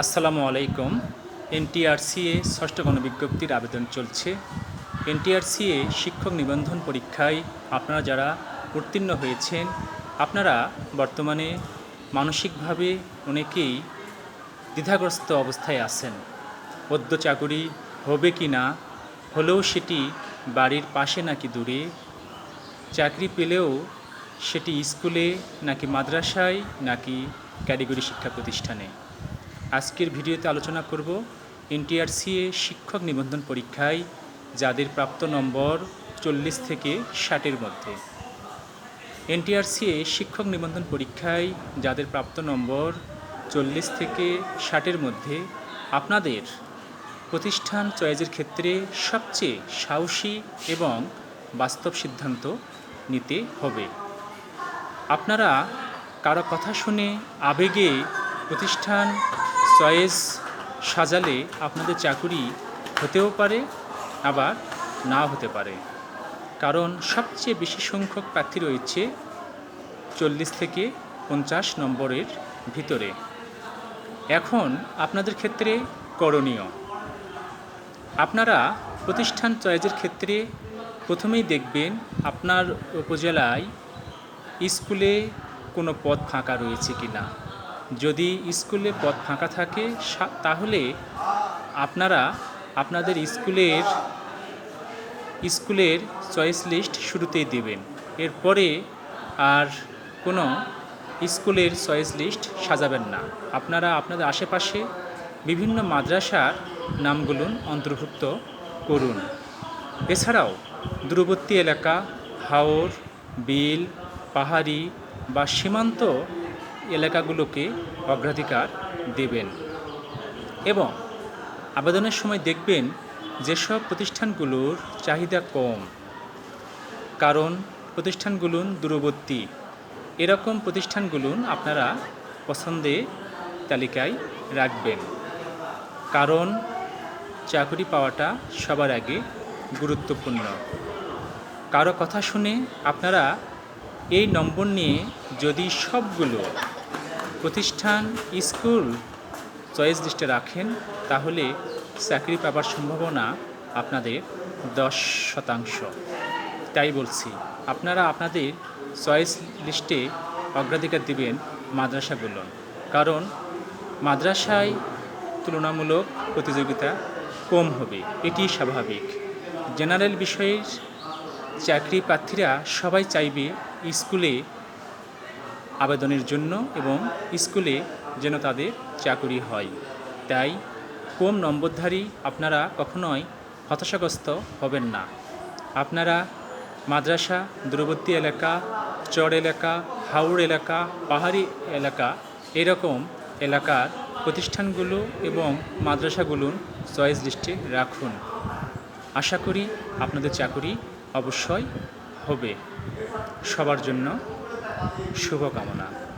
আসসালামু আলাইকুম। এনটিআরসিএ ষষ্ঠ গণবিজ্ঞপ্তির আবেদন চলছে। এনটিআরসিএ শিক্ষক নিবন্ধন পরীক্ষায় আপনারা যারা উত্তীর্ণ হয়েছেন, আপনারা বর্তমানে মানসিকভাবে অনেকেই দ্বিধাগ্রস্ত অবস্থায় আছেন। পদ্য চাকুরি হবে কি না, হলেও সেটি বাড়ির পাশে নাকি দূরে, চাকরি পেলেও সেটি স্কুলে নাকি মাদ্রাসায় নাকি ক্যাটেগরি শিক্ষা প্রতিষ্ঠানে। আজকের ভিডিওতে আলোচনা করব এনটিআরসিএ শিক্ষক নিবন্ধন পরীক্ষায়, যাদের প্রাপ্ত নম্বর চল্লিশ থেকে ষাটের মধ্যে। এনটিআরসিএ শিক্ষক নিবন্ধন পরীক্ষায় যাদের প্রাপ্ত নম্বর চল্লিশ থেকে ষাটের মধ্যে, আপনাদের প্রতিষ্ঠান চয়েসের ক্ষেত্রে সবচেয়ে সাহসী এবং বাস্তব সিদ্ধান্ত নিতে হবে। আপনারা কারও কথা শুনে আবেগে প্রতিষ্ঠান চয়েস সাজালে আপনাদের চাকুরি হতেও পারে, আবার না হতে পারে। কারণ সবচেয়ে বেশি সংখ্যক প্রার্থী রয়েছে চল্লিশ থেকে পঞ্চাশ নম্বরের ভিতরে। এখন আপনাদের ক্ষেত্রে করণীয়। আপনারা প্রতিষ্ঠান চয়েজের ক্ষেত্রে প্রথমেই দেখবেন আপনার উপজেলায় স্কুলে কোনো পদ ফাঁকা রয়েছে কি না যদি স্কুলে পদ ফাঁকা থাকে তাহলে আপনারা আপনাদের স্কুলের স্কুলের চয়েস লিস্ট শুরুতেই দেবেন। এরপরে আর কোনো স্কুলের চয়েস লিস্ট সাজাবেন না। আপনারা আপনাদের আশেপাশে বিভিন্ন মাদ্রাসার নামগুলো অন্তর্ভুক্ত করুন। এছাড়াও দূরবর্তী এলাকা, হাওর, বিল, পাহাড়ি বা সীমান্ত এলাকাগুলোকে অগ্রাধিকার দেবেন এবং আবেদনের সময় দেখবেন যেসব প্রতিষ্ঠানগুলোর চাহিদা কম। কারণ প্রতিষ্ঠানগুলো দূরবর্তী। এরকম প্রতিষ্ঠানগুলো আপনারা পছন্দে তালিকায় রাখবেন। কারণ চাকরি পাওয়াটা সবার আগে গুরুত্বপূর্ণ। কারও কথা শুনে আপনারা এই নম্বর নিয়ে যদি সবগুলো প্রতিষ্ঠান, স্কুল চয়েস লিস্টে রাখেন, তাহলে চাকরি পাবার সম্ভাবনা আপনাদের দশ শতাংশ। তাই বলছি, আপনারা আপনাদের চয়েস লিস্টে অগ্রাধিকার দিবেন মাদ্রাসাগুলো। কারণ মাদ্রাসায় তুলনামূলক প্রতিযোগিতা কম হবে এটি স্বাভাবিক। জেনারেল বিষয়ের চাকরি প্রার্থীরা সবাই চাইবে স্কুলে আবেদনের জন্য এবং স্কুলে যেন তাদের চাকুরি হয়। তাই কম নম্বরধারী আপনারা কখনোই হতাশাগ্রস্ত হবেন না। আপনারা মাদ্রাসা, দূরবর্তী এলাকা, চর এলাকা, হাওড় এলাকা, পাহাড়ি এলাকা এরকম এলাকার প্রতিষ্ঠানগুলো এবং মাদ্রাসাগুলো চয়েস লিস্টে রাখুন। আশা করি আপনাদের চাকুরি অবশ্যই হবে। সবার জন্য শুভকামনা।